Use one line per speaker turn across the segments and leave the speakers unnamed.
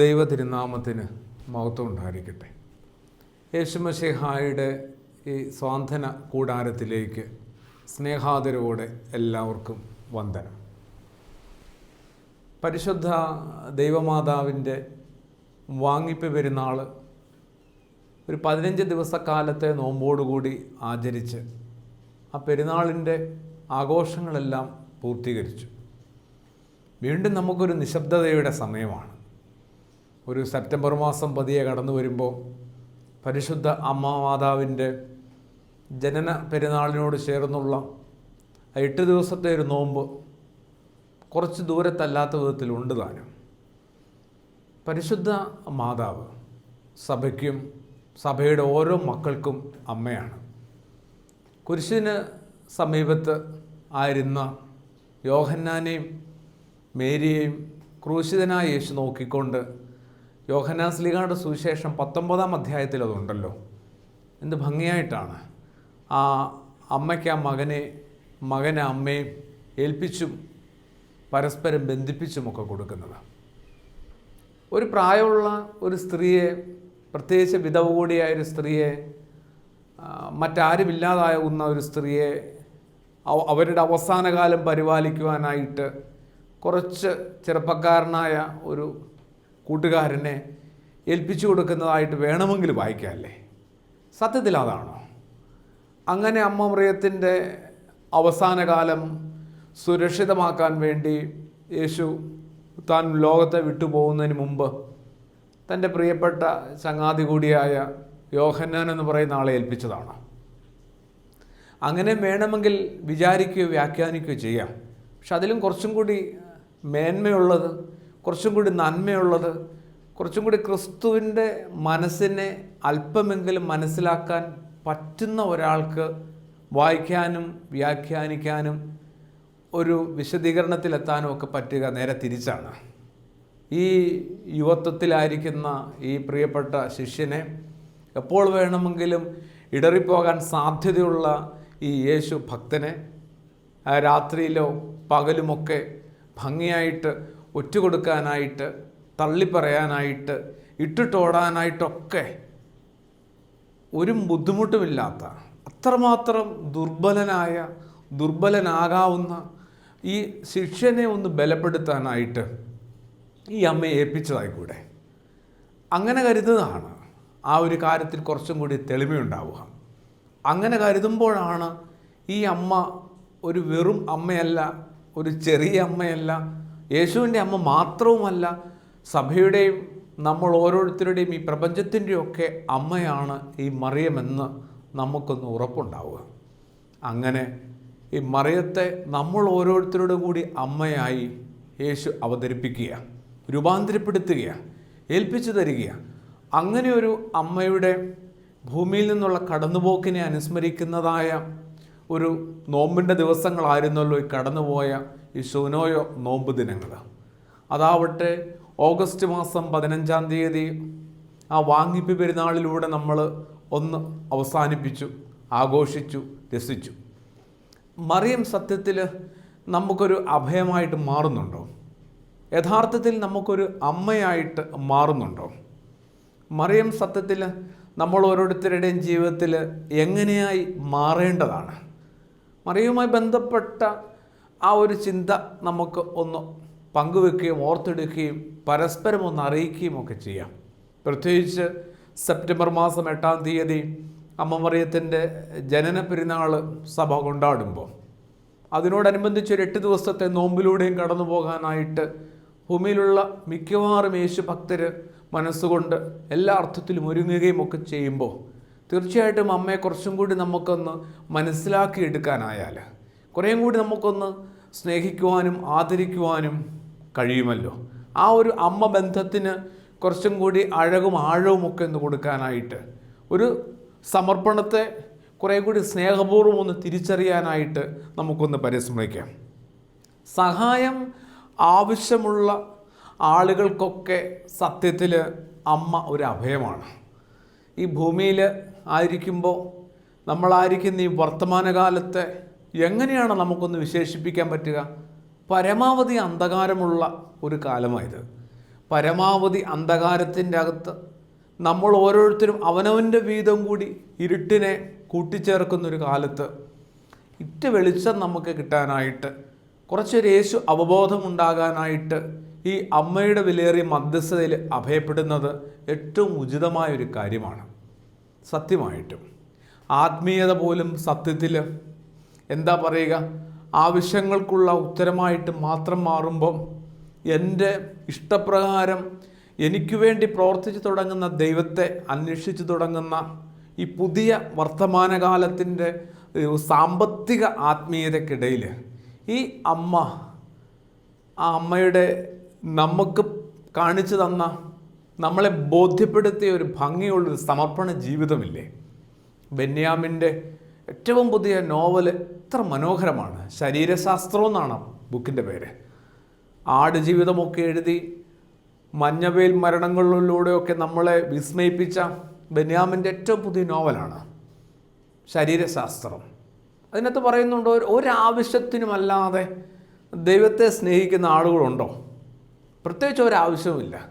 ദൈവ തിരുനാമത്തിന് മഹത്വം ഉണ്ടായിരിക്കട്ടെ യേശുമശിഹായുടെ ഈ സ്വാന്തന കൂടാരത്തിലേക്ക് സ്നേഹാദരവോടെ എല്ലാവർക്കും വന്ദനം. പരിശുദ്ധ ദൈവമാതാവിന്റെ വാങ്ങിപ്പ് പെരുന്നാൾ ഒരു പതിനഞ്ച് ദിവസക്കാലത്തെ നോമ്പോടുകൂടി ആചരിച്ച് ആ പെരുന്നാളിന്റെ ആഘോഷങ്ങളെല്ലാം പൂർത്തീകരിച്ചു. വീണ്ടും നമുക്കൊരു നിശബ്ദതയുടെ സമയമാണ്. ഒരു സെപ്റ്റംബർ മാസം പതിയെ കടന്നു വരുമ്പോൾ പരിശുദ്ധ അമ്മ മാതാവിന്റെ ജനന പെരുന്നാളിനോട് ചേർന്നുള്ള എട്ട് ദിവസത്തെ ഒരു നോമ്പ് കുറച്ച് ദൂരത്തല്ലാത്ത വിധത്തിൽ ഉണ്ട് താനും. പരിശുദ്ധ മാതാവ് സഭയ്ക്കും സഭയുടെ ഓരോ മക്കൾക്കും അമ്മയാണ്. കുരിശിന് സമീപത്ത് ആയിരുന്ന യോഹന്നാനെയും മേരിയെയും ക്രൂശിതനായ യേശു നോക്കിക്കൊണ്ട് യോഹന്നാൻ സ്ലിഗായുടെ സുവിശേഷം പത്തൊമ്പതാം അധ്യായത്തിൽ അതുണ്ടല്ലോ. എന്ത് ഭംഗിയായിട്ടാണ്. ആ അമ്മയ്ക്ക് ആ മകനെ മകനെ അമ്മയെ ഏൽപ്പിച്ചും പരസ്പരം ബന്ധിപ്പിച്ചുമൊക്കെ കൊടുക്കുന്നത്. ഒരു പ്രായമുള്ള ഒരു സ്ത്രീയെ പ്രത്യേകിച്ച് വിധവ കൂടിയായ ഒരു സ്ത്രീയെ മറ്റാരുമില്ലാതാകുന്ന ഒരു സ്ത്രീയെ അവരുടെ അവസാനകാലം പരിപാലിക്കുവാനായിട്ട് കുറച്ച് ചെറുപ്പക്കാരനായ ഒരു കൂട്ടുകാരനെ ഏൽപ്പിച്ചു കൊടുക്കുന്നതായിട്ട് വേണമെങ്കിൽ വായിക്കാമല്ലേ സത്യത്തിൽ അതാണോ? അങ്ങനെ അമ്മ മറിയത്തിന്റെ അവസാന കാലം സുരക്ഷിതമാക്കാൻ വേണ്ടി യേശു താൻ ലോകത്തെ വിട്ടുപോകുന്നതിന് മുമ്പ് തന്റെ പ്രിയപ്പെട്ട ചങ്ങാതി കൂടിയായ യോഹന്നാൻ എന്ന് പറയുന്ന ആളെ ഏൽപ്പിച്ചതാണ്? അങ്ങനെ വേണമെങ്കിൽ വിചാരിക്കുകയോ വ്യാഖ്യാനിക്കുകയോ ചെയ്യാം. പക്ഷെ അതിലും കുറച്ചും കൂടി മേന്മയുള്ളത് കുറച്ചും കൂടി നന്മയുള്ളത് കുറച്ചും കൂടി ക്രിസ്തുവിന്റെ മനസ്സിനെ അല്പമെങ്കിലും മനസ്സിലാക്കാൻ പറ്റുന്ന ഒരാൾക്ക് വായിക്കാനും വ്യാഖ്യാനിക്കാനും ഒരു വിശദീകരണത്തിലെത്താനും ഒക്കെ പറ്റുക നേരെ തിരിച്ചാണ്. ഈ യുവത്വത്തിലായിരിക്കുന്ന ഈ പ്രിയപ്പെട്ട ശിഷ്യനെ എപ്പോൾ വേണമെങ്കിലും ഇടറിപ്പോകാൻ സാധ്യതയുള്ള ഈ യേശു ഭക്തനെ രാത്രിയിലോ പകലുമൊക്കെ ഭംഗിയായിട്ട് ഒറ്റുകൊടുക്കാനായിട്ട് തള്ളിപ്പറയാനായിട്ട് ഇട്ടിട്ടോടാനായിട്ടൊക്കെ ഒരു ബുദ്ധിമുട്ടുമില്ലാത്ത അത്രമാത്രം ദുർബലനായ ദുർബലനാകാവുന്ന ഈ ശിഷ്യനെ ഒന്ന് ബലപ്പെടുത്താനായിട്ട് ഈ അമ്മയെ ഏൽപ്പിച്ചതായി കൂടെ അങ്ങനെ കരുതുന്നതാണ്. ആ ഒരു കാര്യത്തിൽ കുറച്ചും കൂടി തെളിമയുണ്ടാവുക അങ്ങനെ കരുതുമ്പോഴാണ് ഈ അമ്മ ഒരു വെറും അമ്മയല്ല ഒരു ചെറിയ അമ്മയല്ല യേശുവിന്റെ അമ്മ മാത്രവുമല്ല സഭയുടെയും നമ്മൾ ഓരോരുത്തരുടെയും ഈ പ്രപഞ്ചത്തിന്റെയൊക്കെ അമ്മയാണ് ഈ മറിയമെന്ന് നമുക്കൊന്ന് ഉറപ്പുണ്ടാവുക. അങ്ങനെ ഈ മറിയത്തെ നമ്മൾ ഓരോരുത്തരുടെ കൂടി അമ്മയായി യേശു അവതരിപ്പിക്കുക രൂപാന്തരപ്പെടുത്തുക ഏൽപ്പിച്ചു തരിക. അങ്ങനെ ഒരു അമ്മയുടെ ഭൂമിയിൽ നിന്നുള്ള കടന്നുപോക്കിനെ അനുസ്മരിക്കുന്നതായ ഒരു നോമ്പിന്റെ ദിവസങ്ങളായിരുന്നല്ലോ ഈ കടന്നുപോയ ഈ ശൂനോയോ നോമ്പ് ദിനങ്ങൾ അതാവട്ടെ ഓഗസ്റ്റ് മാസം പതിനഞ്ചാം തീയതി ആ വാങ്ങിപ്പ് പെരുന്നാളിലൂടെ നമ്മൾ ഒന്ന് അവസാനിപ്പിച്ചു ആഘോഷിച്ചു രസിച്ചു. മറിയം സത്യത്തിൽ നമുക്കൊരു അഭയമായിട്ട് മാറുന്നുണ്ടോ? യഥാർത്ഥത്തിൽ നമുക്കൊരു അമ്മയായിട്ട് മാറുന്നുണ്ടോ? മറിയം സത്യത്തിൽ നമ്മൾ ഓരോരുത്തരുടെയും ജീവിതത്തിൽ എങ്ങനെയായി മാറേണ്ടതാണ്? മറിയുമായി ബന്ധപ്പെട്ട ആ ഒരു ചിന്ത നമുക്ക് ഒന്ന് പങ്കുവെക്കുകയും ഓർത്തെടുക്കുകയും പരസ്പരം ഒന്ന് അറിയിക്കുകയും ഒക്കെ ചെയ്യാം. പ്രത്യേകിച്ച് സെപ്റ്റംബർ മാസം എട്ടാം തീയതി അമ്മമറിയത്തിന്റെ ജനന പെരുന്നാൾ സഭ കൊണ്ടാടുമ്പോൾ. അതിനോടനുബന്ധിച്ച് ഒരു എട്ട് ദിവസത്തെ നോമ്പിലൂടെയും കടന്നു പോകാനായിട്ട് ഭൂമിയിലുള്ള മിക്കവാറും യേശു ഭക്തർ മനസ്സുകൊണ്ട് എല്ലാ അർത്ഥത്തിലും ഒരുങ്ങുകയും ഒക്കെ ചെയ്യുമ്പോൾ തീർച്ചയായിട്ടും അമ്മയെ കുറച്ചും കൂടി നമുക്കൊന്ന് മനസ്സിലാക്കിയെടുക്കാനായാൽ കുറേയും കൂടി നമുക്കൊന്ന് സ്നേഹിക്കുവാനും ആദരിക്കുവാനും കഴിയുമല്ലോ. ആ ഒരു അമ്മ ബന്ധത്തിന് കുറച്ചും കൂടി അഴകും ആഴവും ഒക്കെ ഒന്ന് കൊടുക്കാനായിട്ട് ഒരു സമർപ്പണത്തെ കുറേ കൂടി സ്നേഹപൂർവം ഒന്ന് തിരിച്ചറിയാനായിട്ട് നമുക്കൊന്ന് പരിശ്രമിക്കാം. സഹായം ആവശ്യമുള്ള ആളുകൾക്കൊക്കെ സത്യത്തിൽ അമ്മ ഒരു അഭയമാണ്. ഈ ഭൂമിയിൽ ആയിരിക്കുമ്പോൾ നമ്മളായിരിക്കുന്ന ഈ വർത്തമാനകാലത്തെ എങ്ങനെയാണ് നമുക്കൊന്ന് വിശേഷിപ്പിക്കാൻ പറ്റുക? പരമാവധി അന്ധകാരമുള്ള ഒരു കാലമായത്. പരമാവധി അന്ധകാരത്തിന്റെ അകത്ത് നമ്മൾ ഓരോരുത്തരും അവനവന്റെ വീതം കൂടി ഇരുട്ടിനെ കൂട്ടിച്ചേർക്കുന്നൊരു കാലത്ത് ഇറ്റ വെളിച്ചം നമുക്ക് കിട്ടാനായിട്ട് കുറച്ചൊരു യേശു അവബോധമുണ്ടാകാനായിട്ട് ഈ അമ്മയുടെ വിലയേറിയ മധ്യസ്ഥതയിൽ അഭയപ്പെടുന്നത് ഏറ്റവും ഉചിതമായ ഒരു കാര്യമാണ്. സത്യമായിട്ടും. ആത്മീയത പോലും സത്യത്തിൽ എന്താ പറയുക? ആവശ്യങ്ങൾക്കുള്ള ഉത്തരമായിട്ട് മാത്രം മാറുമ്പം എന്റെ ഇഷ്ടപ്രകാരം എനിക്ക് വേണ്ടി പ്രവർത്തിച്ചു തുടങ്ങുന്ന ദൈവത്തെ അന്വേഷിച്ചു തുടങ്ങുന്ന ഈ പുതിയ വർത്തമാനകാലത്തിന്റെ സാമ്പത്തിക ആത്മീയതയ്ക്കിടയിൽ ഈ അമ്മ ആ അമ്മയുടെ നമുക്ക് കാണിച്ചു തന്ന നമ്മളെ ബോധ്യപ്പെടുത്തിയ ഒരു ഭംഗിയുള്ളൊരു സമർപ്പണ ജീവിതമില്ലേ? ബെന്യാമിന്റെ ഏറ്റവും പുതിയ നോവൽ എത്ര മനോഹരമാണ്. ശരീരശാസ്ത്രം എന്നാണ് ബുക്കിന്റെ പേര്. ആടുജീവിതമൊക്കെ എഴുതി മഞ്ഞവേൽ മരണങ്ങളിലൂടെയൊക്കെ നമ്മളെ വിസ്മയിപ്പിച്ച ബെന്യാമിന്റെ ഏറ്റവും പുതിയ നോവലാണ് ശരീരശാസ്ത്രം. അതിനകത്ത് പറയുന്നുണ്ട് ഒരു ഒരാവശ്യത്തിനുമല്ലാതെ ദൈവത്തെ സ്നേഹിക്കുന്ന ആളുകളുണ്ടോ? പ്രത്യേകിച്ച് ഒരാവശ്യവുമില്ല.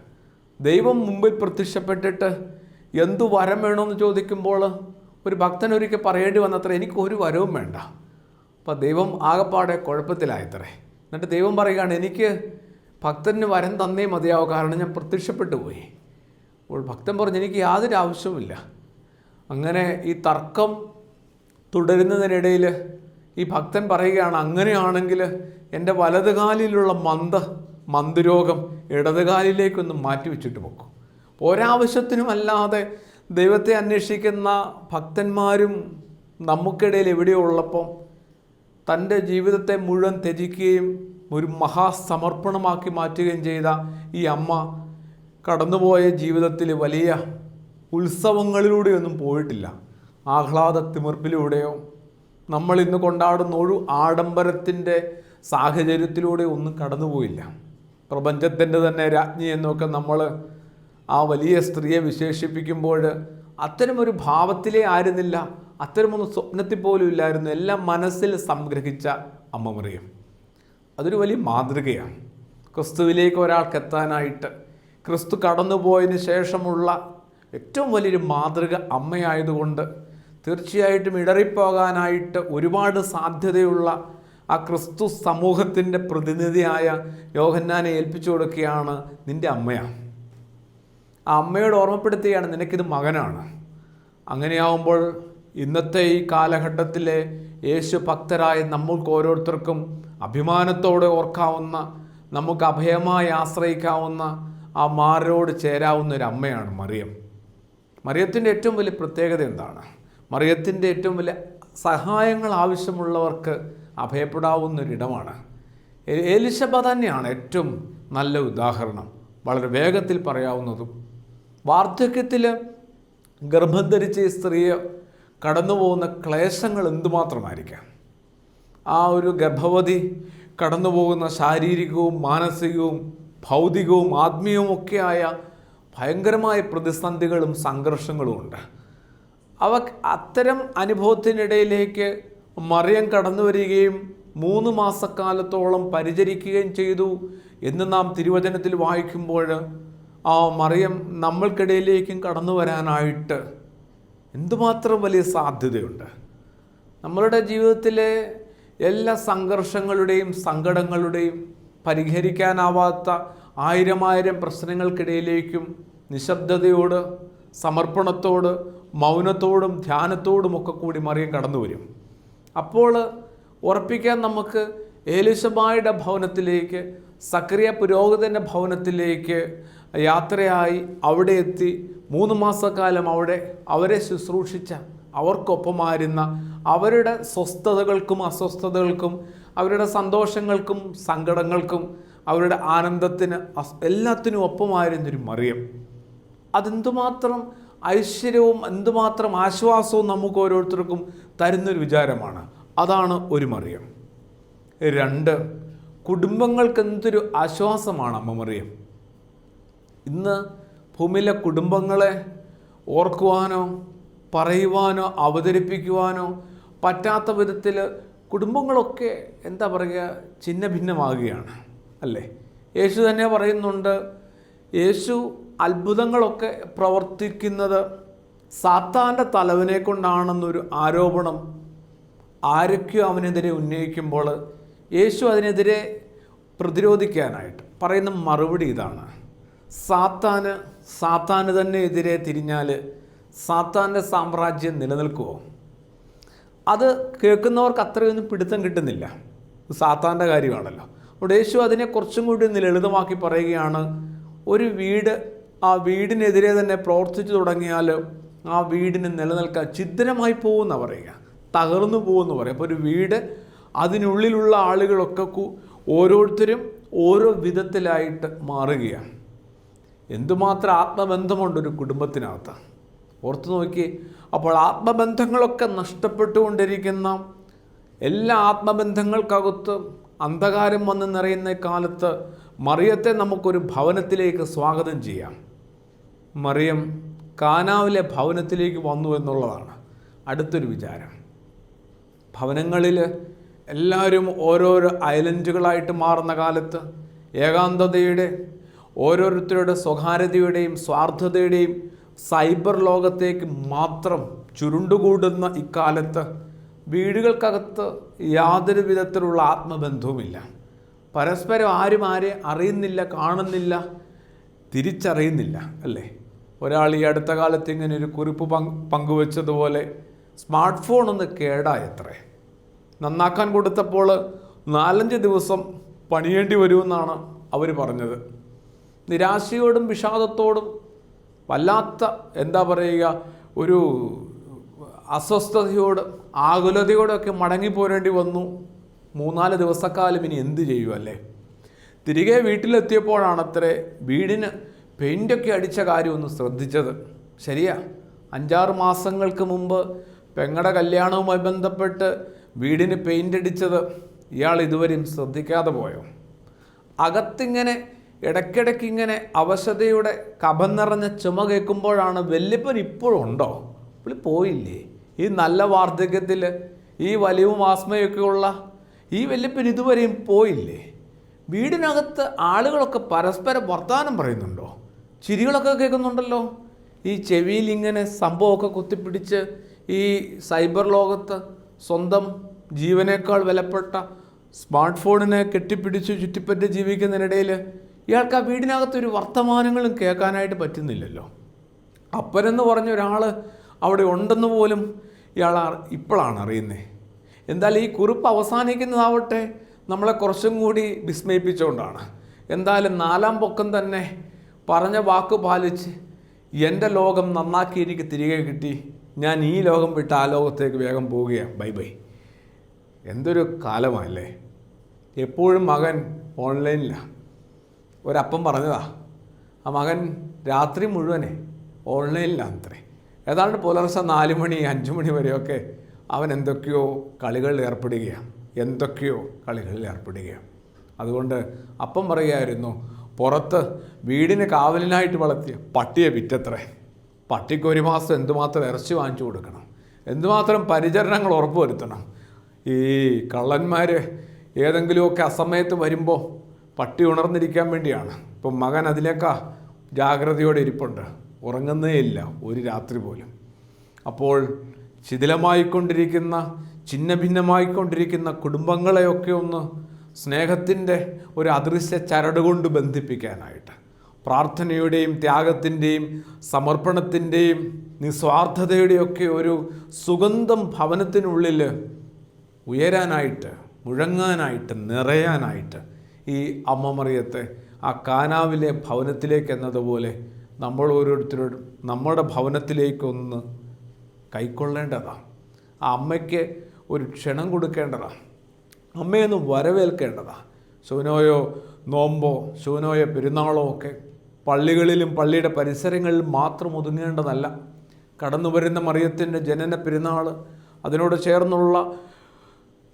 ദൈവം മുമ്പിൽ പ്രത്യക്ഷപ്പെട്ടിട്ട് എന്തു വരം വേണമെന്ന് ചോദിക്കുമ്പോൾ ഒരു ഭക്തൻ ഒരിക്കൽ പറയേണ്ടി വന്നത്ര എനിക്ക് ഒരു വരവും വേണ്ട. അപ്പോൾ ദൈവം ആകപ്പാടെ കുഴപ്പത്തിലായത്രേ. എന്നിട്ട് ദൈവം പറയുകയാണ് എനിക്ക് ഭക്തന് വരം തന്നേ മതിയാവും കാരണം ഞാൻ പ്രത്യക്ഷപ്പെട്ടു പോയി. അപ്പോൾ ഭക്തൻ പറഞ്ഞു എനിക്ക് യാതൊരു ആവശ്യവുമില്ല. അങ്ങനെ ഈ തർക്കം തുടരുന്നതിനിടയിൽ ഈ ഭക്തൻ പറയുകയാണ് അങ്ങനെയാണെങ്കിൽ എന്റെ വലതുകാലിലുള്ള മന്ദ മന്ദരോഗം ഇടതുകാലിലേക്കൊന്ന് മാറ്റി വെച്ചിട്ട് പോക്കും. ഒരാവശ്യത്തിനുമല്ലാതെ ദൈവത്തെ അന്വേഷിക്കുന്ന ഭക്തന്മാരും നമുക്കിടയിൽ എവിടെയോ ഉള്ളപ്പം തന്റെ ജീവിതത്തെ മുഴുവൻ ത്യജിക്കുകയും ഒരു മഹാസമർപ്പണമാക്കി മാറ്റുകയും ചെയ്ത ഈ അമ്മ കടന്നുപോയ ജീവിതത്തിൽ വലിയ ഉത്സവങ്ങളിലൂടെയൊന്നും പോയിട്ടില്ല. ആഹ്ലാദ തിമിർപ്പിലൂടെയോ നമ്മൾ ഇന്ന് കൊണ്ടാടുന്ന ഒരു ആഡംബരത്തിന്റെ സാഹചര്യത്തിലൂടെ ഒന്നും കടന്നുപോയില്ല. പ്രപഞ്ചത്തിന്റെ തന്നെ രാജ്ഞി എന്നൊക്കെ നമ്മൾ ആ വലിയ സ്ത്രീയെ വിശേഷിപ്പിക്കുമ്പോൾ അത്തരമൊരു ഭാവത്തിലേ ആയിരുന്നില്ല. അത്തരമൊന്നും സ്വപ്നത്തിൽ പോലും ഇല്ലായിരുന്നു. എല്ലാം മനസ്സിൽ സംഗ്രഹിച്ച അമ്മ മറിയം. അതൊരു വലിയ മാതൃകയാണ്. ക്രിസ്തുവിലേക്ക് ഒരാൾക്ക് എത്താനായിട്ട് ക്രിസ്തു കടന്നുപോയതിന് ശേഷമുള്ള ഏറ്റവും വലിയൊരു മാതൃക അമ്മയായതുകൊണ്ട് തീർച്ചയായിട്ടും ഇടറിപ്പോകാനായിട്ട് ഒരുപാട് സാധ്യതയുള്ള ആ ക്രിസ്തു സമൂഹത്തിന്റെ പ്രതിനിധിയായ യോഹന്നാനെ ഏൽപ്പിച്ചു കൊടുക്കുകയാണ് നിന്റെ അമ്മയാണ്. ആ അമ്മയോട് ഓർമ്മപ്പെടുത്തുകയാണ് നിനക്കിത് മകനാണ്. അങ്ങനെയാവുമ്പോൾ ഇന്നത്തെ ഈ കാലഘട്ടത്തിലെ യേശു ഭക്തരായ നമ്മൾക്ക് ഓരോരുത്തർക്കും അഭിമാനത്തോടെ ഓർക്കാവുന്ന നമുക്ക് അഭയമായി ആശ്രയിക്കാവുന്ന ആ മാരോട് ചേരാവുന്ന ഒരു അമ്മയാണ് മറിയം. മറിയത്തിന്റെ ഏറ്റവും വലിയ പ്രത്യേകത എന്താണ്? മറിയത്തിന്റെ ഏറ്റവും വലിയ സഹായങ്ങൾ ആവശ്യമുള്ളവർക്ക് അഭയപ്പെടാവുന്ന ഒരിടമാണ് എ- എലിശബ തന്നെയാണ് ഏറ്റവും നല്ല ഉദാഹരണം. വളരെ വേഗത്തിൽ പറയാവുന്നതും വാർദ്ധക്യത്തിൽ ഗർഭം ധരിച്ച ഈ സ്ത്രീയെ കടന്നു പോകുന്ന ക്ലേശങ്ങൾ എന്തുമാത്രമായിരിക്കാം? ആ ഒരു ഗർഭവതി കടന്നു പോകുന്ന ശാരീരികവും മാനസികവും ഭൗതികവും ആത്മീയവും ഒക്കെയായ ഭയങ്കരമായ പ്രതിസന്ധികളും സംഘർഷങ്ങളും ഉണ്ട്. അവ അത്തരം അനുഭവത്തിനിടയിലേക്ക് മറിയം കടന്നു വരികയും മൂന്ന് മാസക്കാലത്തോളം പരിചരിക്കുകയും ചെയ്തു എന്ന് നാം തിരുവചനത്തിൽ വായിക്കുമ്പോൾ ആ മറിയം നമ്മൾക്കിടയിലേക്കും കടന്നു വരാനായിട്ട് എന്തുമാത്രം വലിയ സാധ്യതയുണ്ട്? നമ്മളുടെ ജീവിതത്തിലെ എല്ലാ സംഘർഷങ്ങളുടെയും സങ്കടങ്ങളുടെയും പരിഹരിക്കാനാവാത്ത ആയിരം ആയിരം പ്രശ്നങ്ങൾക്കിടയിലേക്കും നിശബ്ദതയോട് സമർപ്പണത്തോട് മൗനത്തോടും ധ്യാനത്തോടും ഒക്കെ കൂടി മറിയം കടന്നു വരും. അപ്പോൾ ഉറപ്പിക്കാൻ നമുക്ക് ഏലിശബായുടെ ഭവനത്തിലേക്ക് സക്രിയ പുരോഹിതന്റെ ഭവനത്തിലേക്ക് യാത്രയായി അവിടെ എത്തി മൂന്ന് മാസക്കാലം അവിടെ അവരെ ശുശ്രൂഷിച്ച അവർക്കൊപ്പമായിരുന്ന അവരുടെ സ്വസ്ഥതകൾക്കും അസ്വസ്ഥതകൾക്കും അവരുടെ സന്തോഷങ്ങൾക്കും സങ്കടങ്ങൾക്കും അവരുടെ ആനന്ദത്തിന് എല്ലാത്തിനും ഒപ്പമായിരുന്നൊരു മറിയം. അതെന്തുമാത്രം ഐശ്വര്യവും എന്തുമാത്രം ആശ്വാസവും നമുക്ക് ഓരോരുത്തർക്കും തരുന്നൊരു വിചാരമാണ്. അതാണ് ഒരു മറിയം. രണ്ട് കുടുംബങ്ങൾക്ക് എന്തൊരു ആശ്വാസമാണ് അമ്മ മറിയം. ഇന്ന് ഭൂമിയിലെ കുടുംബങ്ങളെ ഓർക്കുവാനോ പറയുവാനോ അവതരിപ്പിക്കുവാനോ പറ്റാത്ത വിധത്തിൽ കുടുംബങ്ങളൊക്കെ എന്താ പറയുക ചിന്ന ഭിന്നമാകുകയാണ് അല്ലേ? യേശു തന്നെ പറയുന്നുണ്ട് യേശു അത്ഭുതങ്ങളൊക്കെ പ്രവർത്തിക്കുന്നത് സാത്താന്റെ തലവനെ കൊണ്ടാണെന്നൊരു ആരോപണം ആരൊക്കെയോ അവനെതിരെ ഉന്നയിക്കുമ്പോൾ യേശു അതിനെതിരെ പ്രതിരോധിക്കാനായിട്ട് പറയുന്ന മറുപടി ഇതാണ്. സാത്താന് സാത്താന് തന്നെ എതിരെ തിരിഞ്ഞാൽ സാത്താന്റെ സാമ്രാജ്യം നിലനിൽക്കുമോ അത് കേൾക്കുന്നവർക്ക് അത്രയൊന്നും പിടുത്തം കിട്ടുന്നില്ല. സാത്താന്റെ കാര്യമാണല്ലോ. അവിടെ യേശു അതിനെ കുറച്ചും കൂടി ഒന്ന് ലളിതമാക്കി പറയുകയാണ് ഒരു വീട് ആ വീടിനെതിരെ തന്നെ പ്രവർത്തിച്ചു തുടങ്ങിയാൽ ആ വീടിന് നിലനിൽക്കാൻ ഛിദ്രമായി പോകുമെന്ന് പറയുക. തകർന്നു പോകുമെന്ന് പറയും അപ്പോൾ ഒരു വീട് അതിനുള്ളിലുള്ള ആളുകളൊക്കെ ഓരോരുത്തരും ഓരോ വിധത്തിലായിട്ട് മാറുകയാണ്. എന്തുമാത്രം ആത്മബന്ധമുണ്ട് ഒരു കുടുംബത്തിനകത്ത്? ഓർത്ത് നോക്കി അപ്പോൾ ആത്മബന്ധങ്ങളൊക്കെ നഷ്ടപ്പെട്ടുകൊണ്ടിരിക്കുന്ന എല്ലാ ആത്മബന്ധങ്ങൾക്കകത്ത് അന്ധകാരം വന്ന് നിറയുന്ന കാലത്ത് മറിയത്തെ നമുക്കൊരു ഭവനത്തിലേക്ക് സ്വാഗതം ചെയ്യാം. മറിയം കാനാവിലെ ഭവനത്തിലേക്ക് വന്നു എന്നുള്ളതാണ് അടുത്തൊരു വിചാരം. ഭവനങ്ങളിൽ എല്ലാവരും ഓരോരോ ഐലൻഡുകളായിട്ട് മാറുന്ന കാലത്ത് ഏകാന്തതയുടെ ഓരോരുത്തരുടെ സ്വകാര്യതയുടെയും സ്വാർത്ഥതയുടെയും സൈബർ ലോകത്തേക്ക് മാത്രം ചുരുണ്ടുകൂടുന്ന ഇക്കാലത്ത് വീടുകൾക്കകത്ത് യാതൊരു വിധത്തിലുള്ള ആത്മബന്ധവുമില്ല. പരസ്പരം ആരും ആരെ അറിയുന്നില്ല കാണുന്നില്ല തിരിച്ചറിയുന്നില്ല അല്ലേ? ഒരാൾ ഈ അടുത്ത കാലത്ത് ഇങ്ങനെ ഒരു കുറിപ്പ് പങ്ക് പങ്കുവച്ചതുപോലെ സ്മാർട്ട് ഫോൺ ഒന്ന് കേടായത്രേ നന്നാക്കാൻ കൊടുത്തപ്പോൾ നാലഞ്ച് ദിവസം പണിയേണ്ടി വരുമെന്നാണ് അവർ പറഞ്ഞത്. നിരാശയോടും വിഷാദത്തോടും വല്ലാത്ത എന്താ പറയുക ഒരു അസ്വസ്ഥതയോട് ആകുലതയോടൊക്കെ മടങ്ങിപ്പോരേണ്ടി വന്നു. മൂന്നാൽ ദിവസക്കാലം ഇനി എന്ത് ചെയ്യും അല്ലേ? തിരികെ വീട്ടിലെത്തിയപ്പോഴാണത്രേ വീടിന് പെയിന്റൊക്കെ അടിച്ച കാര്യം ശ്രദ്ധിച്ചത്. ശരിയാ. അഞ്ചാറ് മാസങ്ങൾക്ക് മുമ്പ് പെങ്ങളുടെ കല്യാണവുമായി ബന്ധപ്പെട്ട് വീടിന് പെയിന്റ് അടിച്ചത് ഇയാൾ ഇതുവരെയും ശ്രദ്ധിക്കാതെ പോയോ? അകത്തിങ്ങനെ ഇടയ്ക്കിടയ്ക്ക് ഇങ്ങനെ അവശതയുടെ കഭം നിറഞ്ഞ ചുമ കേൾക്കുമ്പോഴാണ് വല്യപ്പൻ ഇപ്പോഴും ഉണ്ടോ? പുള്ളി പോയില്ലേ? ഈ നല്ല വാർദ്ധക്യത്തിൽ ഈ വലിവും ആസ്മയൊക്കെ ഉള്ള ഈ വല്യപ്പൻ ഇതുവരെയും പോയില്ലേ? വീടിനകത്ത് ആളുകളൊക്കെ പരസ്പരം വർത്തമാനം പറയുന്നുണ്ടോ? ചിരികളൊക്കെ കേൾക്കുന്നുണ്ടല്ലോ. ഈ ചെവിയിൽ ഇങ്ങനെ സംഭവമൊക്കെ കുത്തിപ്പിടിച്ച് ഈ സൈബർ ലോകത്ത് സ്വന്തം ജീവനേക്കാൾ വിലപ്പെട്ട സ്മാർട്ട് ഫോണിനെ കെട്ടിപ്പിടിച്ച് ചുറ്റിപ്പറ്റി ജീവിക്കുന്നതിനിടയിൽ ഇയാൾക്ക് ആ വീടിനകത്തൊരു വർത്തമാനങ്ങളും കേൾക്കാനായിട്ട് പറ്റുന്നില്ലല്ലോ. അപ്പനെന്ന് പറഞ്ഞ ഒരാൾ അവിടെ ഉണ്ടെന്ന് പോലും ഇയാൾ ഇപ്പോഴാണ് അറിയുന്നത് എന്തായാലും ഈ കുറിപ്പ് അവസാനിക്കുന്നതാവട്ടെ നമ്മളെ കുറച്ചും കൂടി വിസ്മയിപ്പിച്ചുകൊണ്ടാണ്. എന്തായാലും നാലാം പൊക്കം തന്നെ പറഞ്ഞ വാക്ക് പാലിച്ച് എന്റെ ലോകം നന്നാക്കി എനിക്ക് തിരികെ കിട്ടി. ഞാൻ ഈ ലോകം വിട്ട് ആ ലോകത്തേക്ക് വേഗം പോവുകയാണ് ബൈ ബൈ. എന്തൊരു കാലമല്ലേ എപ്പോഴും മകൻ ഓൺലൈനിലാണ് ഒരപ്പം പറഞ്ഞതാ ആ മകൻ രാത്രി മുഴുവനെ ഓൺലൈനിലാണ് അത്രേ ഏതാണ്ട് പുലർച്ചെ നാല് മണി അഞ്ച് മണി വരെയൊക്കെ അവൻ എന്തൊക്കെയോ കളികളിൽ ഏർപ്പെടുകയാണ് എന്തൊക്കെയോ കളികളിൽ ഏർപ്പെടുകയാണ് അതുകൊണ്ട് അപ്പം പറയുമായിരുന്നു പുറത്ത് വീടിന് കാവലിനായിട്ട് വളർത്തിയ പട്ടിയെ വിറ്റത്രേ. പട്ടിക്ക് ഒരു മാസം എന്തുമാത്രം ഇറച്ചി വാങ്ങിച്ചു കൊടുക്കണം. എന്തുമാത്രം പരിചരണങ്ങൾ ഉറപ്പുവരുത്തണം. ഈ കള്ളന്മാർ ഏതെങ്കിലുമൊക്കെ അസമയത്ത് വരുമ്പോൾ പട്ടി ഉണർന്നിരിക്കാൻ വേണ്ടിയാണ്. ഇപ്പം മകൻ അതിലേക്കാ ജാഗ്രതയോടെ ഇരിപ്പുണ്ട്. ഉറങ്ങുന്നേ ഇല്ല ഒരു രാത്രി പോലും. അപ്പോൾ ശിഥിലമായിക്കൊണ്ടിരിക്കുന്ന ഛിന്ന ഭിന്നമായിക്കൊണ്ടിരിക്കുന്ന കുടുംബങ്ങളെയൊക്കെ ഒന്ന് സ്നേഹത്തിന്റെ ഒരു അദൃശ്യ ചരട് കൊണ്ട് ബന്ധിപ്പിക്കാനായിട്ട് പ്രാർത്ഥനയുടെയും ത്യാഗത്തിന്റെയും സമർപ്പണത്തിന്റെയും നിസ്വാർത്ഥതയുടെയൊക്കെ ഒരു സുഗന്ധം ഭവനത്തിനുള്ളിൽ ഉയരാനായിട്ട് മുഴങ്ങാനായിട്ട് നിറയാനായിട്ട് ഈ അമ്മമറിയത്തെ ആ കാനാവിലെ ഭവനത്തിലേക്ക് എന്നതുപോലെ നമ്മൾ ഓരോരുത്തരോടും നമ്മുടെ ഭവനത്തിലേക്കൊന്ന് കൈക്കൊള്ളേണ്ടതാണ് ആ അമ്മയ്ക്ക് ഒരു ക്ഷണം കൊടുക്കേണ്ടതാണ് അമ്മയൊന്ന് വരവേൽക്കേണ്ടതാണ് ശൂനോയോ നോമ്പോ ശൂനോയോ പെരുന്നാളോ ഒക്കെ പള്ളികളിലും പള്ളിയുടെ പരിസരങ്ങളിലും മാത്രം ഒതുങ്ങേണ്ടതല്ല. കടന്നു വരുന്ന മറിയത്തിന്റെ ജനന പെരുന്നാൾ അതിനോട് ചേർന്നുള്ള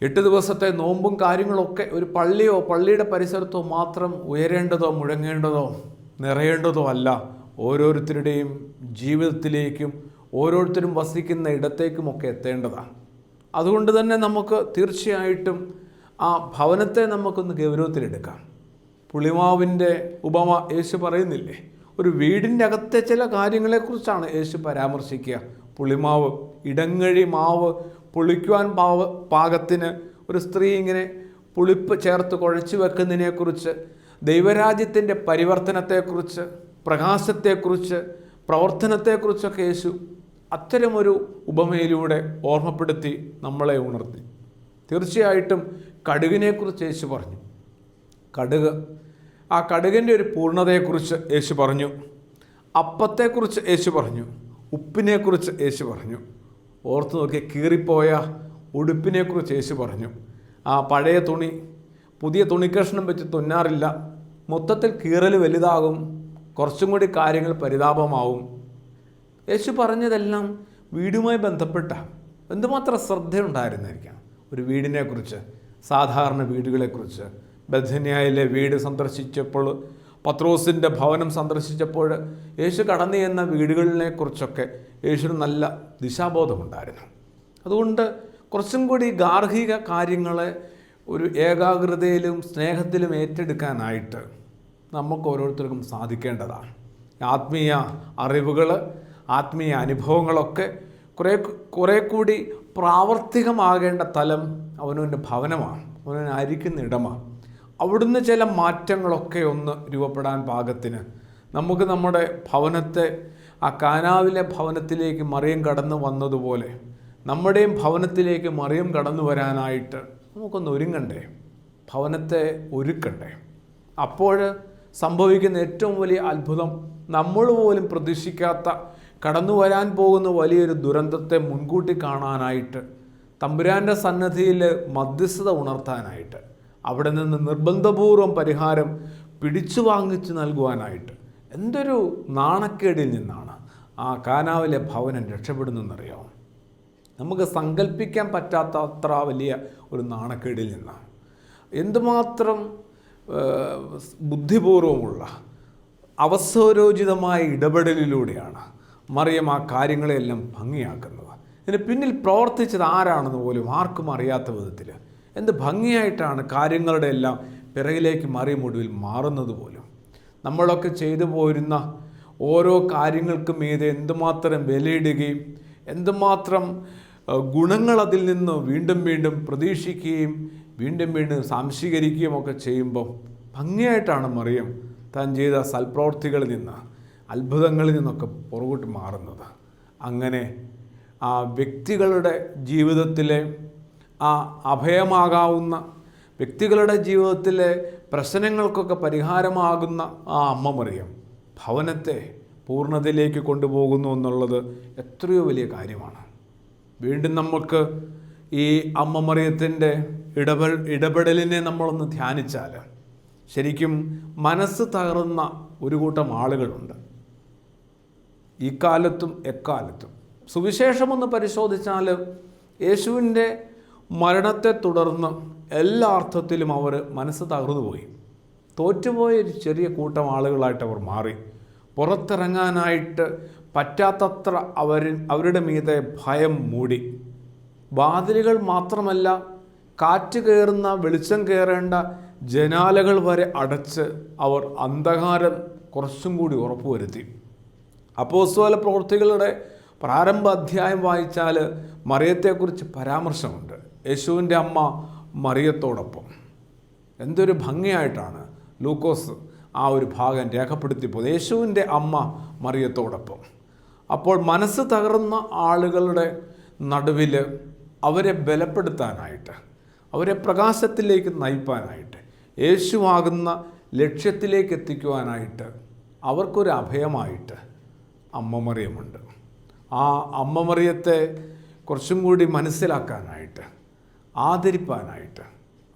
എട്ട് ദിവസത്തെ നോമ്പും കാര്യങ്ങളൊക്കെ ഒരു പള്ളിയോ പള്ളിയുടെ പരിസരത്തോ മാത്രം ഉയരേണ്ടതോ മുഴങ്ങേണ്ടതോ നിറയേണ്ടതോ അല്ല. ഓരോരുത്തരുടെയും ജീവിതത്തിലേക്കും ഓരോരുത്തരും വസിക്കുന്ന ഇടത്തേക്കുമൊക്കെ എത്തേണ്ടതാണ് അതുകൊണ്ട് തന്നെ നമുക്ക് തീർച്ചയായിട്ടും ആ ഭവനത്തെ നമുക്കൊന്ന് ഗൗരവത്തിലെടുക്കാം. പുളിമാവിന്റെ ഉപമ യേശു പറയുന്നില്ലേ? ഒരു വീടിന്റെ അകത്തെ ചില കാര്യങ്ങളെക്കുറിച്ചാണ് യേശു പരാമർശിക്കുക. പുളിമാവ് ഇടങ്ങഴി മാവ് പുളിക്കുവാൻ പാവ പാകത്തിന് ഒരു സ്ത്രീ ഇങ്ങനെ പുളിപ്പ് ചേർത്ത് കുഴച്ചു വെക്കുന്നതിനെക്കുറിച്ച് ദൈവരാജ്യത്തിന്റെ പരിവർത്തനത്തെക്കുറിച്ച് പ്രകാശത്തെക്കുറിച്ച് പ്രവർത്തനത്തെക്കുറിച്ചൊക്കെ യേശു അത്തരമൊരു ഉപമയിലൂടെ ഓർമ്മപ്പെടുത്തി നമ്മളെ ഉണർത്തി. തീർച്ചയായിട്ടും കടുകിനെക്കുറിച്ച് യേശു പറഞ്ഞു. കടുക് ആ കടുകിന്റെ ഒരു പൂർണതയെക്കുറിച്ച് യേശു പറഞ്ഞു. അപ്പത്തെക്കുറിച്ച് യേശു പറഞ്ഞു. ഉപ്പിനെക്കുറിച്ച് യേശു പറഞ്ഞു. ഓർത്ത് നോക്കി കീറിപ്പോയ ഉടുപ്പിനെക്കുറിച്ച് യേശു പറഞ്ഞു. ആ പഴയ തുണി പുതിയ തുണിക്കഷ്ണം വെച്ച് തുന്നാറില്ല. മൊത്തത്തിൽ കീറൽ വലുതാകും. കുറച്ചും കൂടി കാര്യങ്ങൾ പരിതാപമാവും. യേശു പറഞ്ഞതെല്ലാം വീടുമായി ബന്ധപ്പെട്ട എന്തുമാത്രം ശ്രദ്ധയുണ്ടായിരുന്നിരിക്കാം ഒരു വീടിനെക്കുറിച്ച് സാധാരണ വീടുകളെക്കുറിച്ച്. ബഥന്യായിലെ വീട് സന്ദർശിച്ചപ്പോൾ പത്രോസിന്റെ ഭവനം സന്ദർശിച്ചപ്പോൾ യേശു കടന്നു ചെന്ന വീടുകളിനെ കുറിച്ചൊക്കെ യേശുവിന് നല്ല ദിശാബോധമുണ്ടായിരുന്നു. അതുകൊണ്ട് കുറച്ചും കൂടി ഗാർഹിക കാര്യങ്ങളെ ഒരു ഏകാഗ്രതയിലും സ്നേഹത്തിലും ഏറ്റെടുക്കാനായിട്ട് നമുക്ക് ഓരോരുത്തർക്കും സാധിക്കേണ്ടതാണ്. ആത്മീയ അറിവുകൾ ആത്മീയ അനുഭവങ്ങളൊക്കെ കുറേ കുറേ കൂടി പ്രാവർത്തികമാകേണ്ട തലം അവനവന്റെ ഭവനമാണ്. അവനവൻ ആയിരിക്കുന്ന ഇടമാണ്. അവിടുന്ന് ചില മാറ്റങ്ങളൊക്കെ ഒന്ന് രൂപപ്പെടാൻ പാകത്തിന്. നമുക്ക് നമ്മുടെ ഭവനത്തെ ആ കാനാവിലെ ഭവനത്തിലേക്ക് മറിയം കടന്നു വന്നതുപോലെ നമ്മുടെയും ഭവനത്തിലേക്ക് മറിയം കടന്നു വരാനായിട്ട് നമുക്കൊന്ന് ഒരുങ്ങണ്ടേ? ഭവനത്തെ ഒരുക്കണ്ടേ? അപ്പോൾ സംഭവിക്കുന്ന ഏറ്റവും വലിയ അത്ഭുതം നമ്മൾ പോലും പ്രതീക്ഷിക്കാത്ത കടന്നു വരാൻ പോകുന്ന വലിയൊരു ദുരന്തത്തെ മുൻകൂട്ടി കാണാനായിട്ട് തമ്പുരാന്റെ സന്നദ്ധിയിൽ മധ്യസ്ഥത ഉണർത്താനായിട്ട് അവിടെ നിന്ന് നിർബന്ധപൂർവം പരിഹാരം പിടിച്ചു വാങ്ങിച്ചു നൽകുവാനായിട്ട്. എന്തൊരു നാണക്കേടിൽ നിന്നാണ് ആ കാനാവിലെ ഭവനം രക്ഷപ്പെടുന്നതെന്നറിയാമോ? നമുക്ക് സങ്കല്പിക്കാൻ പറ്റാത്ത അത്ര വലിയ ഒരു നാണക്കേടിൽ നിന്നാണ്. എന്തുമാത്രം ബുദ്ധിപൂർവമുള്ള അവസരോചിതമായ ഇടപെടലിലൂടെയാണ് മറിയം ആ കാര്യങ്ങളെല്ലാം ഭംഗിയാക്കുന്നത്. ഇതിന് പിന്നിൽ പ്രവർത്തിച്ചത് ആരാണെന്ന് പോലും ആർക്കും അറിയാത്ത വിധത്തിൽ എന്ത് ഭംഗിയായിട്ടാണ് കാര്യങ്ങളുടെ എല്ലാം പിറകിലേക്ക് മാറി ഒടുവിൽ മാറുന്നത് പോലും. നമ്മളൊക്കെ ചെയ്തു പോരുന്ന ഓരോ കാര്യങ്ങൾക്കും മീതെ എന്തുമാത്രം വിലയിടുകയും എന്തുമാത്രം ഗുണങ്ങൾ അതിൽ നിന്ന് വീണ്ടും വീണ്ടും പ്രതീക്ഷിക്കുകയും വീണ്ടും വീണ്ടും സംശീകരിക്കുകയും ഒക്കെ ചെയ്യുമ്പോൾ ഭംഗിയായിട്ടാണ് മറിയം താൻ ചെയ്ത സൽപ്രവൃത്തികളിൽ നിന്ന് അത്ഭുതങ്ങളിൽ നിന്നൊക്കെ പുറകോട്ട് മാറുന്നത്. അങ്ങനെ ആ വ്യക്തികളുടെ ജീവിതത്തിലെ ആ അഭയമാകാവുന്ന വ്യക്തികളുടെ ജീവിതത്തിലെ പ്രശ്നങ്ങൾക്കൊക്കെ പരിഹാരമാകുന്ന ആ അമ്മ മറിയം ഭവനത്തെ പൂർണതയിലേക്ക് കൊണ്ടുപോകുന്നു എന്നുള്ളത് എത്രയോ വലിയ കാര്യമാണ്. വീണ്ടും നമുക്ക് ഈ അമ്മ മറിയത്തിന്റെ ഇടപെൽ ഇടപെടലിനെ നമ്മളൊന്ന് ധ്യാനിച്ചാൽ ശരിക്കും മനസ്സ് തകർന്ന ഒരു കൂട്ടം ആളുകളുണ്ട്. ഈ കാലത്തും എക്കാലത്തും. സുവിശേഷമൊന്ന് പരിശോധിച്ചാൽ യേശുവിന്റെ മരണത്തെ തുടർന്ന് എല്ലാ അർത്ഥത്തിലും അവർ മനസ്സ് തകർന്നുപോയി തോറ്റുപോയ ഒരു ചെറിയ കൂട്ടം ആളുകളായിട്ട് അവർ മാറി. പുറത്തിറങ്ങാനായിട്ട് പറ്റാത്തത്ര അവർ അവരുടെ മീതെ ഭയം മൂടി. വാതിലുകൾ മാത്രമല്ല കാറ്റ് കയറുന്ന വെളിച്ചം കയറേണ്ട ജനാലകൾ വരെ അടച്ച് അവർ അന്ധകാരം കുറച്ചും കൂടി ഉറപ്പുവരുത്തി അപ്പോസ്തല പ്രവൃത്തികളുടെ പ്രാരംഭ അധ്യായം വായിച്ചാൽ മറിയത്തെക്കുറിച്ച് പരാമർശമുണ്ട്. യേശുവിന്റെ അമ്മ മറിയത്തോടൊപ്പം. എന്തൊരു ഭംഗിയായിട്ടാണ് ലൂക്കോസ് ആ ഒരു ഭാഗം രേഖപ്പെടുത്തി പോയത് യേശുവിന്റെ അമ്മ മറിയത്തോടൊപ്പം. അപ്പോൾ മനസ്സ് തകർന്ന ആളുകളുടെ നടുവിൽ അവരെ ബലപ്പെടുത്താനായിട്ട് അവരെ പ്രകാശത്തിലേക്ക് നയിപ്പാനായിട്ട് യേശുവാകുന്ന ലക്ഷ്യത്തിലേക്ക് എത്തിക്കുവാനായിട്ട് അവർക്കൊരു അഭയമായിട്ട് അമ്മ മറിയമുണ്ട്. ആ അമ്മ മറിയത്തെ കുറച്ചും കൂടി മനസ്സിലാക്കാനായിട്ട് ആദരിപ്പാനായിട്ട്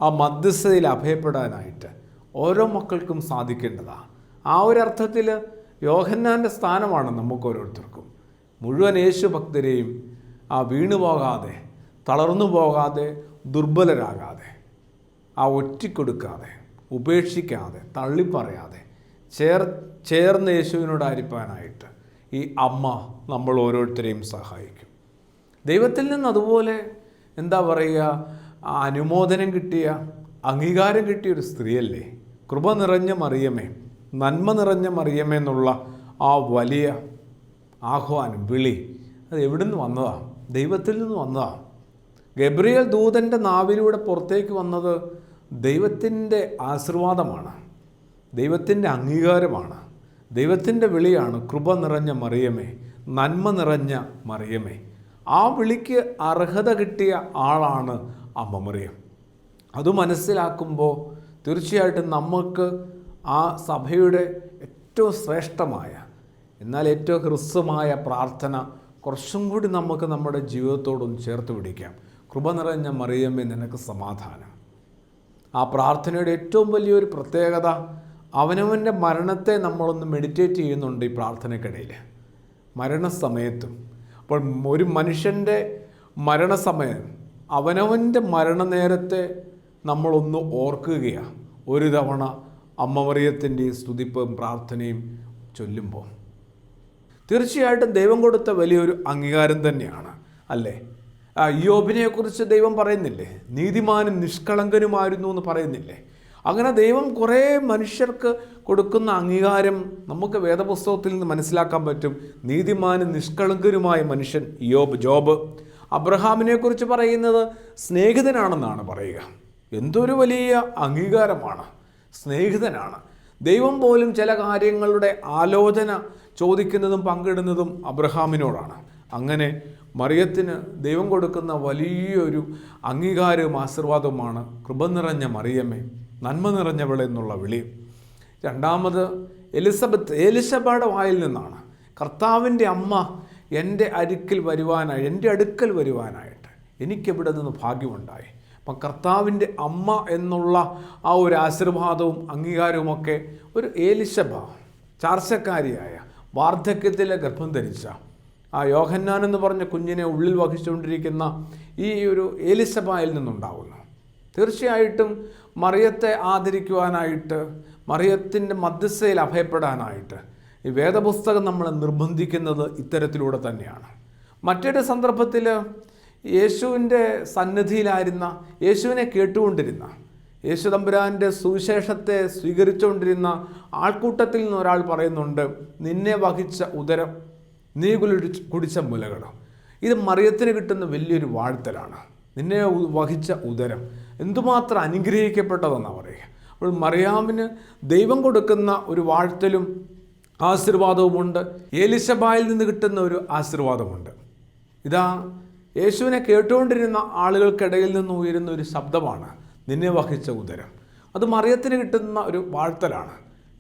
ആ മധ്യസ്ഥതയിൽ അഭയപ്പെടാനായിട്ട് ഓരോ മക്കൾക്കും സാധിക്കേണ്ടതാണ് ആ ഒരു അർത്ഥത്തിൽ യോഹന്നാന്റെ സ്ഥാനമാണ് നമുക്ക് ഓരോരുത്തർക്കും മുഴുവൻ യേശു ഭക്തരെയും ആ വീണു പോകാതെ തളർന്നു പോകാതെ ദുർബലരാകാതെ ആ ഒറ്റിക്കൊടുക്കാതെ ഉപേക്ഷിക്കാതെ തള്ളിപ്പറയാതെ ചേർ ചേർന്ന് യേശുവിനോട് അരിപ്പാനായിട്ട് ഈ അമ്മ നമ്മൾ ഓരോരുത്തരെയും സഹായിക്കും. ദൈവത്തിൽ നിന്ന് അതുപോലെ എന്താ പറയുക? അനുമോദനം കിട്ടിയ അംഗീകാരം കിട്ടിയ ഒരു സ്ത്രീയല്ലേ? കൃപ നിറഞ്ഞ മറിയമേ നന്മ നിറഞ്ഞ മറിയമേ എന്നുള്ള ആ വലിയ ആഹ്വാനം വിളി അത് എവിടെ നിന്ന് വന്നതാണ് ദൈവത്തിൽ നിന്ന് വന്നതാണ് ഗബ്രിയൽ ദൂതന്റെ നാവിലൂടെ പുറത്തേക്ക് വന്നത് ദൈവത്തിന്റെ ആശീർവാദമാണ് ദൈവത്തിന്റെ അംഗീകാരമാണ് ദൈവത്തിന്റെ വിളിയാണ് കൃപ നിറഞ്ഞ മറിയമേ നന്മ നിറഞ്ഞ മറിയമേ. ആ വിളിക്ക് അർഹത കിട്ടിയ ആളാണ് അമ്മ മറിയം അത് മനസ്സിലാക്കുമ്പോൾ തീർച്ചയായിട്ടും നമുക്ക് ആ സഭയുടെ ഏറ്റവും ശ്രേഷ്ഠമായ എന്നാൽ ഏറ്റവും ഹ്രസ്വമായ പ്രാർത്ഥന കുറച്ചും കൂടി നമുക്ക് നമ്മുടെ ജീവിതത്തോടും ചേർത്ത് പിടിക്കാം. കൃപ നിറഞ്ഞ മറിയമ്മേ നിനക്ക് സമാധാനം. ആ പ്രാർത്ഥനയുടെ ഏറ്റവും വലിയൊരു പ്രത്യേകത അവനവന്റെ മരണത്തെ നമ്മളൊന്ന് മെഡിറ്റേറ്റ് ചെയ്യുന്നുണ്ട് ഈ പ്രാർത്ഥനയ്ക്കിടയിൽ. മരണസമയത്തും അപ്പോൾ ഒരു മനുഷ്യന്റെ മരണസമയം അവനവന്റെ മരണനേരത്തെ നമ്മളൊന്ന് ഓർക്കുകയാണ് ഒരു തവണ അമ്മമറിയത്തിന്റെ സ്തുതിപ്പും പ്രാർത്ഥനയും ചൊല്ലുമ്പോൾ. തീർച്ചയായിട്ടും ദൈവം കൊടുത്ത വലിയൊരു അംഗീകാരം തന്നെയാണ് അല്ലേ? അയ്യോബിനെക്കുറിച്ച് യോബിനെക്കുറിച്ച് ദൈവം പറയുന്നില്ലേ? നീതിമാനും നിഷ്കളങ്കനുമായിരുന്നു എന്ന് പറയുന്നില്ലേ? അങ്ങനെ ദൈവം കുറേ മനുഷ്യർക്ക് കൊടുക്കുന്ന അംഗീകാരം നമുക്ക് വേദപുസ്തകത്തിൽ നിന്ന് മനസ്സിലാക്കാൻ പറ്റും. നീതിമാനും നിഷ്കളങ്കരുമായ മനുഷ്യൻ യോബ് ജോബ്. അബ്രഹാമിനെക്കുറിച്ച് പറയുന്നത് സ്നേഹിതനാണെന്നാണ് പറയുക. എന്തൊരു വലിയ അംഗീകാരമാണ്. സ്നേഹിതനാണ്. ദൈവം പോലും ചില കാര്യങ്ങളുടെ ആലോചന ചോദിക്കുന്നതും പങ്കിടുന്നതും അബ്രഹാമിനോടാണ്. അങ്ങനെ മറിയത്തിന് ദൈവം കൊടുക്കുന്ന വലിയൊരു അംഗീകാരവും ആശീർവാദവുമാണ് കൃപ നിറഞ്ഞ മറിയമ്മേ. നന്മ നിറഞ്ഞവൾ എന്നുള്ള വിളി. രണ്ടാമത് എലിസബത്ത് എലിസബയുടെ വായിൽ നിന്നാണ്. കർത്താവിന്റെ അമ്മ എന്റെ അരിക്കിൽ വരുവാനായി എന്റെ അടുക്കൽ വരുവാനായിട്ട് എനിക്കെവിടെ നിന്ന് ഭാഗ്യമുണ്ടായി? അപ്പം കർത്താവിന്റെ അമ്മ എന്നുള്ള ആ ഒരു ആശീർവാദവും അംഗീകാരവുമൊക്കെ ഒരു ഏലിശബ ചാർച്ചക്കാരിയായ വാർദ്ധക്യത്തിലെ ഗർഭം ധരിച്ച ആ യോഹന്നാൻ എന്ന് പറഞ്ഞ കുഞ്ഞിനെ ഉള്ളിൽ വഹിച്ചുകൊണ്ടിരിക്കുന്ന ഈ ഒരു ഏലിസബായിൽ നിന്നുണ്ടാകുന്നു തീർച്ചയായിട്ടും മറിയത്തെ ആദരിക്കുവാനായിട്ട് മറിയത്തിന്റെ മധ്യസ്ഥയിൽ അഭയപ്പെടാനായിട്ട് ഈ വേദപുസ്തകം നമ്മളെ നിർബന്ധിക്കുന്നത് ഇത്തരത്തിലൂടെ തന്നെയാണ്. മറ്റൊരു സന്ദർഭത്തിൽ യേശുവിന്റെ സന്നിധിയിലായിരുന്ന യേശുവിനെ കേട്ടുകൊണ്ടിരുന്ന യേശു തമ്പുരാന്റെ സുവിശേഷത്തെ സ്വീകരിച്ചുകൊണ്ടിരുന്ന ആൾക്കൂട്ടത്തിൽ നിന്ന് ഒരാൾ പറയുന്നുണ്ട് നിന്നെ വഹിച്ച ഉദരം നീ കുളിച്ച് കുടിച്ച മുലകളും. ഇത് മറിയത്തിന് കിട്ടുന്ന വലിയൊരു വാഴ്ത്തലാണ്. നിന്നെ വഹിച്ച ഉദരം എന്തുമാത്രം അനുഗ്രഹിക്കപ്പെട്ടതെന്നാണ് പറയുക. അപ്പോൾ മറിയാമിന് ദൈവം കൊടുക്കുന്ന ഒരു വാഴ്ത്തലും ആശീർവാദവുമുണ്ട്. ഏലിശബായിൽ നിന്ന് കിട്ടുന്ന ഒരു ആശീർവാദമുണ്ട്. ഇതാ യേശുവിനെ കേട്ടുകൊണ്ടിരുന്ന ആളുകൾക്കിടയിൽ നിന്ന് ഉയരുന്ന ഒരു ശബ്ദമാണ് നിന്നെ വഹിച്ച ഉദരം. അത് മറിയത്തിന് കിട്ടുന്ന ഒരു വാഴ്ത്തലാണ്.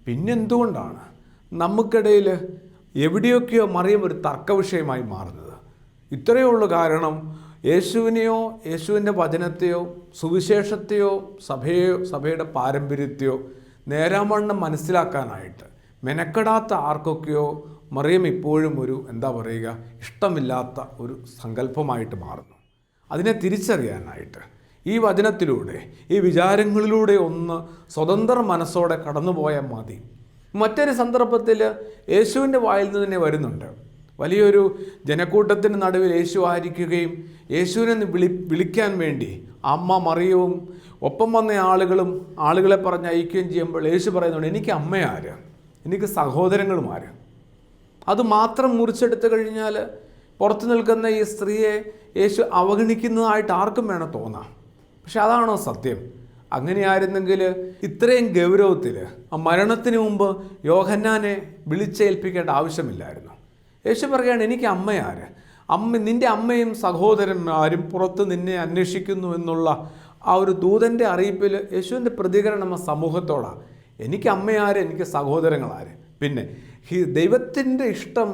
പിന്നെന്തുകൊണ്ടാണ് നമുക്കിടയിൽ എവിടെയൊക്കെയോ മറിയം ഒരു തർക്ക വിഷയമായി മാറുന്നത്? ഇത്രയേ ഉള്ളൂ കാരണം യേശുവിനെയോ യേശുവിന്റെ വചനത്തെയോ സുവിശേഷത്തെയോ സഭയോ സഭയുടെ പാരമ്പര്യത്തെയോ നേരാമണ്ണം മനസ്സിലാക്കാനായിട്ട് മെനക്കെടാത്ത ആർക്കൊക്കെയോ മറിയം ഇപ്പോഴും ഒരു എന്താ പറയുക ഇഷ്ടമില്ലാത്ത ഒരു സങ്കല്പമായിട്ട് മാറുന്നു. അതിനെ തിരിച്ചറിയാനായിട്ട് ഈ വചനത്തിലൂടെ ഈ വിചാരങ്ങളിലൂടെ ഒന്ന് സ്വതന്ത്ര മനസ്സോടെ കടന്നുപോയാൽ മതി. മറ്റൊരു സന്ദർഭത്തിൽ യേശുവിന്റെ വായിൽ നിന്ന് തന്നെ വരുന്നുണ്ട്. വലിയൊരു ജനക്കൂട്ടത്തിന് നടുവിൽ യേശു ആയിരിക്കുകയും യേശുവിനെ വിളി വിളിക്കാൻ വേണ്ടി അമ്മ മറിയവും ഒപ്പം വന്ന ആളുകളും ആളുകളെ പറഞ്ഞ് അയക്കുകയും ചെയ്യുമ്പോൾ യേശു പറയുന്നുണ്ട് എനിക്ക് അമ്മയാര് എനിക്ക് സഹോദരങ്ങളും ആര്? അത് മാത്രം മുറിച്ചെടുത്തു കഴിഞ്ഞാൽ പുറത്തു നിൽക്കുന്ന ഈ സ്ത്രീയെ യേശു അവഗണിക്കുന്നതായിട്ട് ആർക്കും വേണം തോന്നാം. പക്ഷെ അതാണോ സത്യം? അങ്ങനെയായിരുന്നെങ്കിൽ ഇത്രയും ഗൗരവത്തിൽ ആ മരണത്തിന് മുമ്പ് യോഹന്നാനെ വിളിച്ചേൽപ്പിക്കേണ്ട ആവശ്യമില്ലായിരുന്നു. യേശു പറയുകയാണ് എനിക്ക് അമ്മയാര്? അമ്മ നിന്റെ അമ്മയും സഹോദരന്മാരും പുറത്ത് നിന്നെ അന്വേഷിക്കുന്നു എന്നുള്ള ആ ഒരു ദൂതന്റെ അറിയിപ്പിൽ യേശുവിന്റെ പ്രതികരണം സമൂഹത്തോടാണ് എനിക്ക് അമ്മയാര് എനിക്ക് സഹോദരങ്ങളാര്? പിന്നെ ദൈവത്തിന്റെ ഇഷ്ടം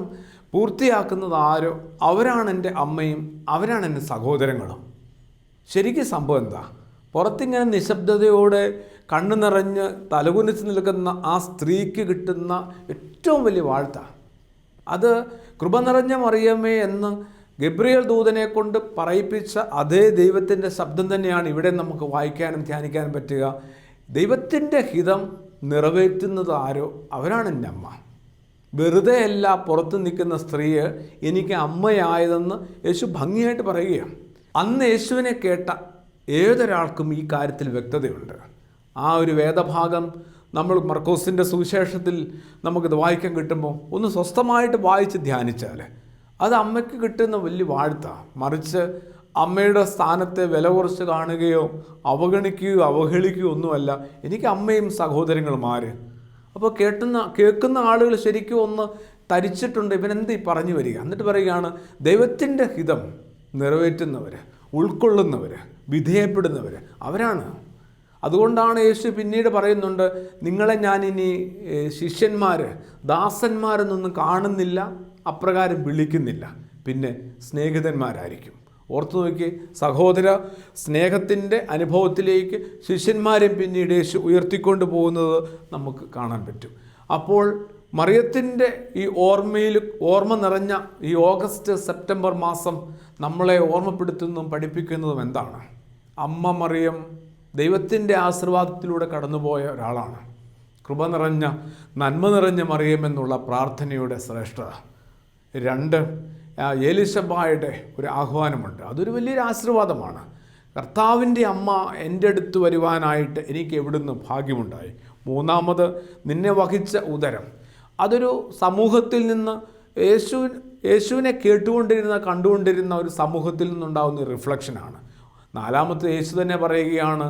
പൂർത്തിയാക്കുന്നത് ആരോ? അവരാണ് എന്റെ അമ്മയും അവരാണ് എന്റെ സഹോദരങ്ങളും. ശരിക്കും സംഭവം എന്താ? പുറത്തിങ്ങനെ നിശബ്ദതയോടെ കണ്ണു നിറഞ്ഞ് തലകുനിച്ച് നിൽക്കുന്ന ആ സ്ത്രീക്ക് കിട്ടുന്ന ഏറ്റവും വലിയ വാഴ്ത്ത. അത് കൃപ നിറഞ്ഞ മറിയമ്മേ എന്ന് ഗബ്രിയൽ ദൂതനെ കൊണ്ട് പറയിപ്പിച്ച അതേ ദൈവത്തിന്റെ ശബ്ദം തന്നെയാണ് ഇവിടെ നമുക്ക് വായിക്കാനും ധ്യാനിക്കാനും പറ്റുക. ദൈവത്തിന്റെ ഹിതം നിറവേറ്റുന്നത് ആരോ? അവരാണ് എന്റെ അമ്മ. വെറുതെ അല്ല പുറത്ത് നിൽക്കുന്ന സ്ത്രീയെ എനിക്ക് അമ്മയായതെന്ന് യേശു ഭംഗിയായിട്ട് പറയുകയാണ്. അന്ന് യേശുവിനെ കേട്ട ഏതൊരാൾക്കും ഈ കാര്യത്തിൽ വ്യക്തതയുണ്ട്. ആ ഒരു വേദഭാഗം നമ്മൾ മർക്കോസിന്റെ സുവിശേഷത്തിൽ നമുക്കിത് വായിക്കാൻ കിട്ടുമ്പോൾ ഒന്ന് സ്വസ്ഥമായിട്ട് വായിച്ച് ധ്യാനിച്ചാൽ അത് അമ്മയ്ക്ക് കിട്ടുന്ന വലിയ വാഴ്ത്താണ് മറിച്ച് അമ്മയുടെ സ്ഥാനത്തെ വില കുറച്ച് കാണുകയോ അവഗണിക്കുകയോ അവഹേളിക്കുകയോ ഒന്നുമല്ല. എനിക്ക് അമ്മയും സഹോദരങ്ങളും ആര്? അപ്പോൾ കേട്ടുന്ന കേൾക്കുന്ന ആളുകൾ ശരിക്കും ഒന്ന് തരിച്ചിട്ടുണ്ട്. ഇവനെന്ത് പറഞ്ഞു വരിക? എന്നിട്ട് പറയുകയാണ് ദൈവത്തിന്റെ ഹിതം നിറവേറ്റുന്നവർ ഉൾക്കൊള്ളുന്നവർ വിധേയപ്പെടുന്നവർ അവരാണ്. അതുകൊണ്ടാണ് യേശു പിന്നീട് പറയുന്നുണ്ട് നിങ്ങളെ ഞാൻ ഇനി ശിഷ്യന്മാർ ദാസന്മാരെന്നൊന്നും കാണുന്നില്ല അപ്രകാരം വിളിക്കുന്നില്ല. പിന്നെ സ്നേഹിതന്മാരായിരിക്കും. ഓർത്തു നോക്കി സഹോദര സ്നേഹത്തിന്റെ അനുഭവത്തിലേക്ക് ശിഷ്യന്മാരെയും പിന്നീട് യേശു ഉയർത്തിക്കൊണ്ട് പോകുന്നത് നമുക്ക് കാണാൻ പറ്റും. അപ്പോൾ മറിയത്തിന്റെ ഈ ഓർമ്മയിൽ ഓർമ്മ നിറഞ്ഞ ഈ ഓഗസ്റ്റ് സെപ്റ്റംബർ മാസം നമ്മളെ ഓർമ്മപ്പെടുത്തുന്നതും പഠിപ്പിക്കുന്നതും എന്താണ്? അമ്മ മറിയം ദൈവത്തിന്റെ ആശീർവാദത്തിലൂടെ കടന്നുപോയ ഒരാളാണ്. കൃപ നിറഞ്ഞ നന്മ നിറഞ്ഞ മറിയമെന്നുള്ള പ്രാർത്ഥനയുടെ ശ്രേഷ്ഠത. രണ്ട് ഏലിസബായുടെ ഒരു ആഹ്വാനമുണ്ട്. അതൊരു വലിയൊരു ആശീർവാദമാണ്. കർത്താവിന്റെ അമ്മ എന്റെ അടുത്ത് വരുവാനായിട്ട് എനിക്ക് എവിടുന്ന് ഭാഗ്യമുണ്ടായി? മൂന്നാമത് നിന്നെ വഹിച്ച ഉദരം. അതൊരു സമൂഹത്തിൽ നിന്ന് യേശു യേശുവിനെ കേട്ടുകൊണ്ടിരുന്ന കണ്ടുകൊണ്ടിരുന്ന ഒരു സമൂഹത്തിൽ നിന്നുണ്ടാകുന്ന റിഫ്ലക്ഷനാണ്. നാലാമത്തെ യേശു തന്നെ പറയുകയാണ്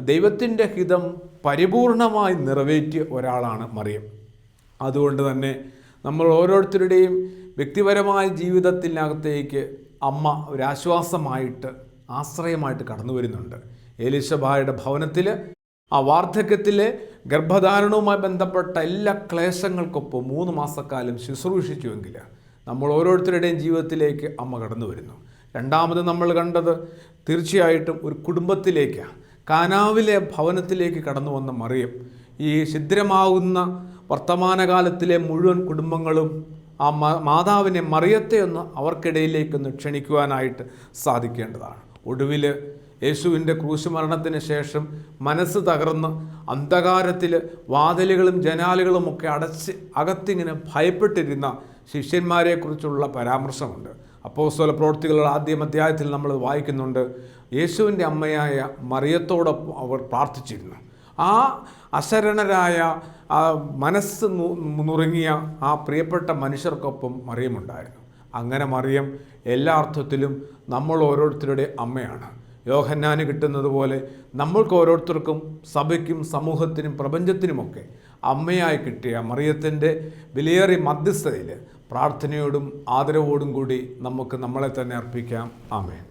ദൈവത്തിന്റെ ഹിതം പരിപൂർണമായി നിറവേറ്റിയ ഒരാളാണ് മറിയം. അതുകൊണ്ട് തന്നെ നമ്മൾ ഓരോരുത്തരുടെയും വ്യക്തിപരമായ ജീവിതത്തിനകത്തേക്ക് അമ്മ ഒരാശ്വാസമായിട്ട് ആശ്രയമായിട്ട് കടന്നു വരുന്നുണ്ട്. ഏലിശബായുടെ ഭവനത്തിൽ ആ വാർദ്ധക്യത്തിലെ ഗർഭധാരണവുമായി ബന്ധപ്പെട്ട എല്ലാ ക്ലേശങ്ങൾക്കൊപ്പം മൂന്ന് മാസക്കാലം ശുശ്രൂഷിച്ചുവെങ്കിൽ നമ്മൾ ഓരോരുത്തരുടെയും ജീവിതത്തിലേക്ക് അമ്മ കടന്നു വരുന്നു. രണ്ടാമത് നമ്മൾ കണ്ടത് തീർച്ചയായിട്ടും ഒരു കുടുംബത്തിലേക്ക് കാനാവിലെ ഭവനത്തിലേക്ക് കടന്നു വന്ന മറിയം. ഈ ഛിദ്രമാവുന്ന വർത്തമാനകാലത്തിലെ മുഴുവൻ കുടുംബങ്ങളും ആ മാതാവിനെ മറിയത്തെ ഒന്ന് അവർക്കിടയിലേക്കൊന്ന് ക്ഷണിക്കുവാനായിട്ട് സാധിക്കേണ്ടതാണ്. ഒടുവിൽ യേശുവിന്റെ ക്രൂശുമരണത്തിന് ശേഷം മനസ്സ് തകർന്ന് അന്ധകാരത്തിൽ വാതിലുകളും ജനാലുകളും ഒക്കെ അടച്ച് അകത്തിങ്ങനെ ഭയപ്പെട്ടിരുന്ന ശിഷ്യന്മാരെക്കുറിച്ചുള്ള പരാമർശമുണ്ട്. അപ്പോസ്തല പ്രവൃത്തികളുടെ ആദ്യം അധ്യായത്തിൽ നമ്മൾ വായിക്കുന്നുണ്ട്. യേശുവിന്റെ അമ്മയായ മറിയത്തോടൊപ്പം അവർ പ്രാർത്ഥിച്ചിരുന്നു. ആ അശരണരായ ആ മനസ്സ് നുറുങ്ങിയ ആ പ്രിയപ്പെട്ട മനുഷ്യർക്കൊപ്പം മറിയമുണ്ടായിരുന്നു. അങ്ങനെ മറിയം എല്ലാ അർത്ഥത്തിലും നമ്മൾ ഓരോരുത്തരുടെ അമ്മയാണ്. യോഹന്നാന് കിട്ടുന്നത് പോലെ നമ്മൾക്ക് ഓരോരുത്തർക്കും സഭയ്ക്കും സമൂഹത്തിനും പ്രപഞ്ചത്തിനുമൊക്കെ അമ്മയായി കിട്ടിയ മറിയത്തിന്റെ വിലയേറിയ മധ്യസ്ഥതയിൽ പ്രാർത്ഥനയോടും ആദരവോടും കൂടി നമുക്ക് നമ്മളെ തന്നെ അർപ്പിക്കാം. ആമേൻ.